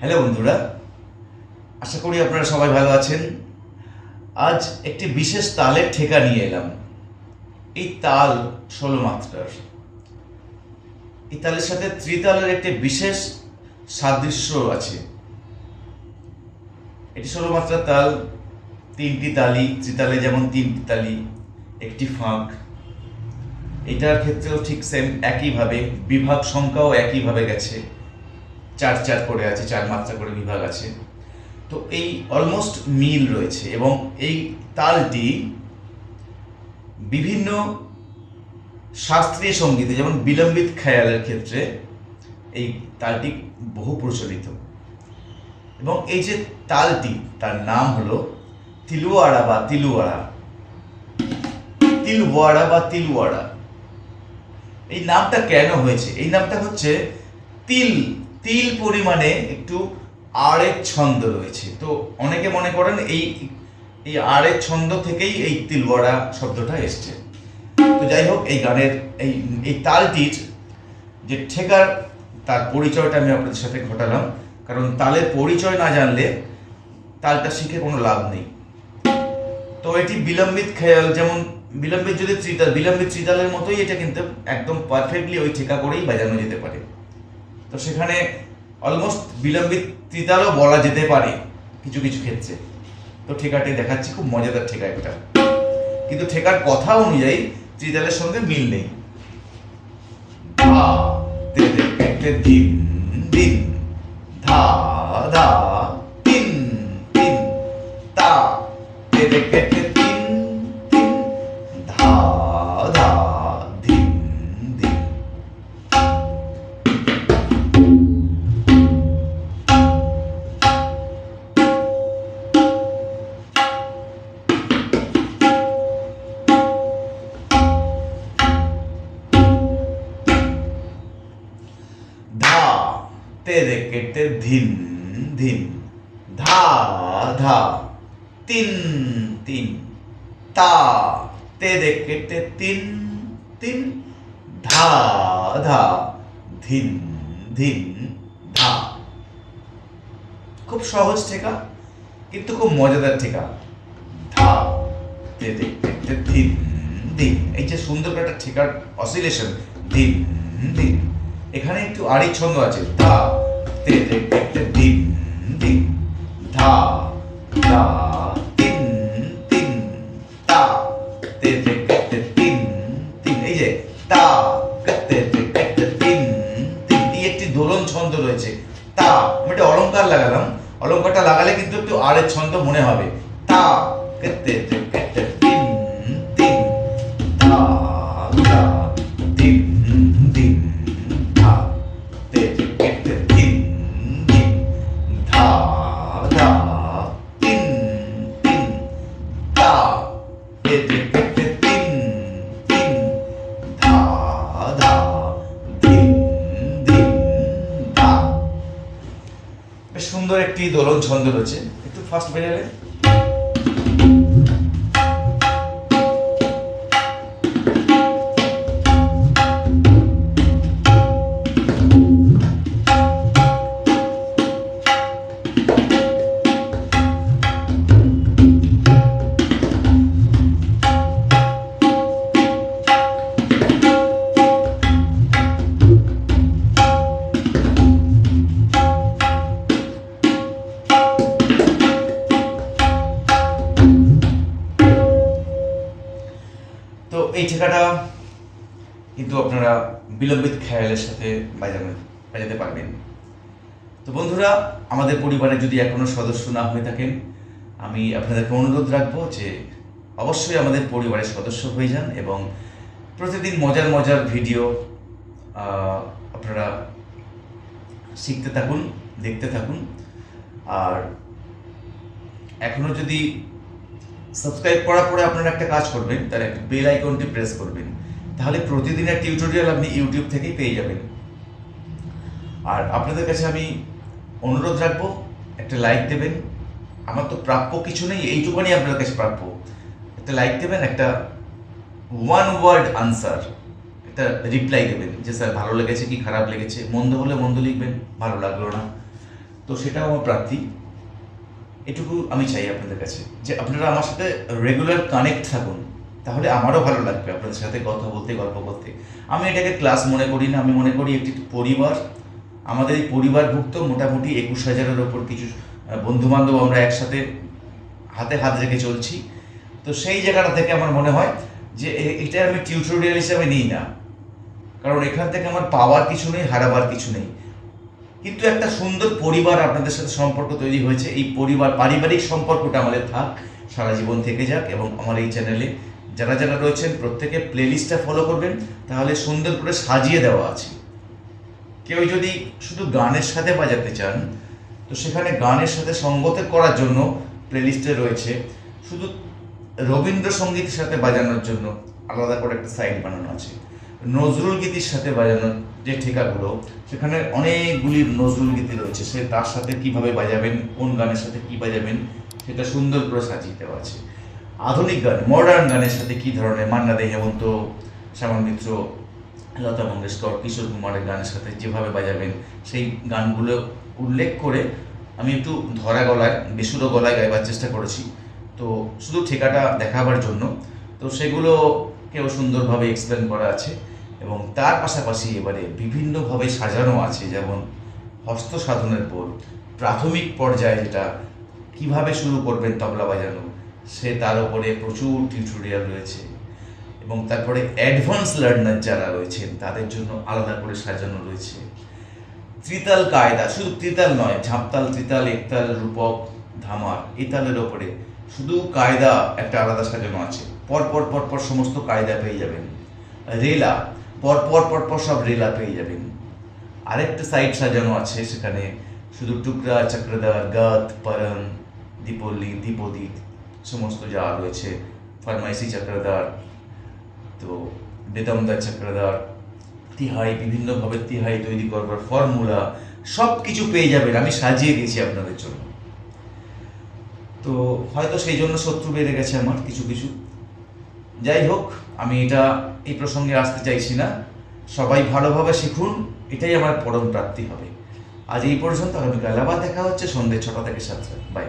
Hello বন্ধুরা, আশা করি আপনারা সবাই ভালো আছেন। আজ একটি বিশেষ তালের ঠেকা নিয়ে এলাম। এই তাল ষোলো মাত্রার। এই তালের সাথে ত্রিতালের একটি বিশেষ সাদৃশ্য আছে। এটি ষোলো মাত্রার তাল, তিনটি তালি, ত্রিতালে যেমন তিনটি তালি, একটি ফাঁক। এটার ক্ষেত্রেও ঠিক সেম একইভাবে, বিভাগ সংখ্যাও একইভাবে গেছে। চার চার করে আছে, চার মাত্রা করে বিভাগ আছে। তো এই অলমোস্ট মিল রয়েছে এবং এই তালটি বিভিন্ন শাস্ত্রীয় সঙ্গীতে, যেমন বিলম্বিত খেয়ালের ক্ষেত্রে এই তালটি বহু প্রচলিত। এবং এই যে তালটি, তার নাম হলো তিলুয়াড়া বা তিলুয়াড়া। তিলওয়াড়া বা তিলওয়াড়া এই নামটা কেন হয়েছে? এই নামটা হচ্ছে তিল তিল পরিমাণে একটু আড়ের ছন্দ রয়েছে। তো অনেকে মনে করেন এই এই আড়ের ছন্দ থেকেই এই তিলওয়াড়া শব্দটা এসছে। তো যাই হোক, এই গানের, এই এই তালটির যে ঠেকার, তার পরিচয়টা আমি আপনাদের সাথে ঘটালাম। কারণ তালের পরিচয় না জানলে তালটা শিখে কোনো লাভ নেই। তো এটি বিলম্বিত খেয়াল, যেমন বিলম্বিত যদি ত্রিতাল, বিলম্বিত ত্রিতালের মতোই এটা কিন্তু একদম পারফেক্টলি ওই ঠেকা করেই বাজানো যেতে পারে। তো সেখানে অলমোস্ট বিলম্বিত বলা যেতে পারে কিছু কিছু ক্ষেত্রে তো ঠেকাটি দেখাচ্ছি খুব মজাদার ঠেকা একটা কিন্তু ঠেকার কথা অনুযায়ী ত্রিতালের সঙ্গে মিল নেই ধা দিন দিন ধা ধা তে রে কেটে ধিন ধিন। ধা ধা। তিন তিন। তা তে কেটে তিন তিন। ধা ধা। ধিন ধিন, ধা। খুব সহজ ঠেকা, কিন্তু খুব মজাদার ঠেকা। ধা তে কেটে ধিন দিন এই যে সুন্দর একটা ঠেকার অসিলেশন দিন দিন এখানে একটু আড়ি ছন্দ আছে ধা তে তে তে দিন দিন ধা ধা তিন তিন তা তে তে তে তিন তিন এই যে তা তে তে তে তিন তিন এই একটি দোলন ছন্দ রয়েছে তা আমি একটা অলংকার লাগালাম অলংকারটা লাগালে কিন্তু একটু আড়ের ছন্দ মনে হবে তা তে তে তে একটি দোলন ছন্দ রয়েছে একটু ফাস্ট বেজালে এই ঠেকাটা কিন্তু আপনারা বিলম্বিত খেয়ালের সাথে বাজানো, বাজাতে পারবেন। তো বন্ধুরা, আমাদের পরিবারে যদি এখনও সদস্য না হয়ে থাকেন, আমি আপনাদেরকে অনুরোধ রাখব যে অবশ্যই আমাদের পরিবারের সদস্য হয়ে যান এবং প্রতিদিন মজার মজার ভিডিও আপনারা শিখতে থাকুন, দেখতে থাকুন। আর এখনও যদি সাবস্ক্রাইব করার পরে আপনারা একটা কাজ করবেন, তার একটা বেল আইকনটি প্রেস করবেন। তাহলে প্রতিদিনের টিউটোরিয়াল আপনি ইউটিউব থেকেই পেয়ে যাবেন। আর আপনাদের কাছে আমি অনুরোধ রাখব, একটা লাইক দেবেন। আমার তো প্রাপ্য কিছু নেই, এইটুকুনি আপনার কাছে প্রাপ্য। একটা লাইক দেবেন, একটা ওয়ান ওয়ার্ড আনসার একটা রিপ্লাই দেবেন যে, স্যার, ভালো লেগেছে কি, খারাপ লেগেছে? মন্দ হলে মন্দ লিখবেন, ভালো লাগল না। তো সেটাও আমার প্রার্থী এটুকু আমি চাই আপনাদের কাছে, যে আপনারা আমার সাথে রেগুলার কানেক্ট থাকুন, তাহলে আমারও ভালো লাগবে আপনাদের সাথে কথা বলতে, গল্প করতে। আমি এটাকে ক্লাস মনে করি না, আমি মনে করি একটি পরিবার, আমাদের এই পরিবারভুক্ত মোটামুটি একুশ হাজারের ওপর কিছু বন্ধু বান্ধব আমরা একসাথে হাতে হাত রেখে চলছি। তো সেই জায়গাটা থেকে আমার মনে হয় যে এটা আমি টিউটোরিয়াল হিসাবে নিই না। কারণ এখান থেকে আমার পাওয়ার কিছু নেই, হারাবার কিছু নেই। কিন্তু একটা সুন্দর পরিবার আপনাদের সাথে সম্পর্ক তৈরি হয়েছে। এই পরিবার, পারিবারিক সম্পর্কটা আমাদের থাক, সারা জীবন থেকে যাক এবং আমার এই চ্যানেলে যারা যারা রয়েছেন প্রত্যেকে প্লেলিস্টটা ফলো করবেন, তাহলে সুন্দর করে সাজিয়ে দেওয়া আছে। কেউ যদি শুধু গানের সাথে বাজাতে চান, তো সেখানে গানের সাথে সঙ্গত করার জন্য প্লেলিস্টে রয়েছে। শুধু রবীন্দ্রসঙ্গীতের সাথে বাজানোর জন্য আলাদা করে একটা সাইড বানানো আছে। নজরুল গীতির সাথে বাজানোর যে ঠিকাগুলো, সেখানে অনেকগুলি নজরুল গীতি রয়েছে। সে তার সাথে কীভাবে বাজাবেন, কোন গানের সাথে কি বাজাবেন, সেটা সুন্দর করে সাজিয়ে দেওয়া আছে। আধুনিক গান মডার্ন গানের সাথে কি ধরনের, মান্না দে, হেমন্ত, শ্যামল মিত্র, লতা মঙ্গেশকর, কিশোর কুমারের গানের সাথে যেভাবে বাজাবেন, সেই গানগুলো উল্লেখ করে আমি একটু ধরা গলায়, বেসুরো গলায় গাইবার চেষ্টা করেছি। তো শুধু ঠিকাটা দেখাবার জন্য, তো সেগুলোকেও সুন্দরভাবে এক্সপ্লেন করা আছে। এবং তার পাশাপাশি এবারে বিভিন্নভাবে সাজানো আছে, যেমন হস্ত সাধনের পর প্রাথমিক পর্যায়ে যেটা কীভাবে শুরু করবেন তবলা বাজানো, সে তার উপরে প্রচুর টিউটোরিয়াল রয়েছে এবং তারপরে অ্যাডভান্স লার্নার যারা রয়েছেন, তাদের জন্য আলাদা করে সাজানো রয়েছে। ত্রিতাল কায়দা, শুধু ত্রিতাল নয়, ঝাঁপতাল, ত্রিতাল, একতাল, রূপক, ধামার এই তালের ওপরে শুধু কায়দা একটা আলাদা সাজানো আছে। পর পর পর পর সমস্ত কায়দা পেয়ে যাবেন। রেলা পর পর পর পর সব রেলা পেয়ে যাবেন আরেকটা সাইড সাজানো আছে, সেখানে শুধু টুকরা চক্রদার গাত পরন দীপল্লি দীপদীপ, সমস্ত যা রয়েছে। ফার্মাইসি চক্রদার তো বেদমদার চক্রদার তিহাই, বিভিন্নভাবে তিহাই তৈরি করবার ফর্মুলা সব কিছু পেয়ে যাবেন। আমি সাজিয়ে গেছি আপনাদের জন্য। তো হয়তো সেই জন্য শত্রু বেড়ে গেছে আমার কিছু কিছু। যাই হোক আমি এটা এই প্রসঙ্গে আসতে চাইছি না। সবাই ভালোভাবে শিখুন, এটাই আমার পরম প্রাপ্তি হবে। আজ এই পর্যন্ত, আগামীকাল আবার দেখা হচ্ছে সন্ধ্যে ছটা থেকে সাতটা। বাই।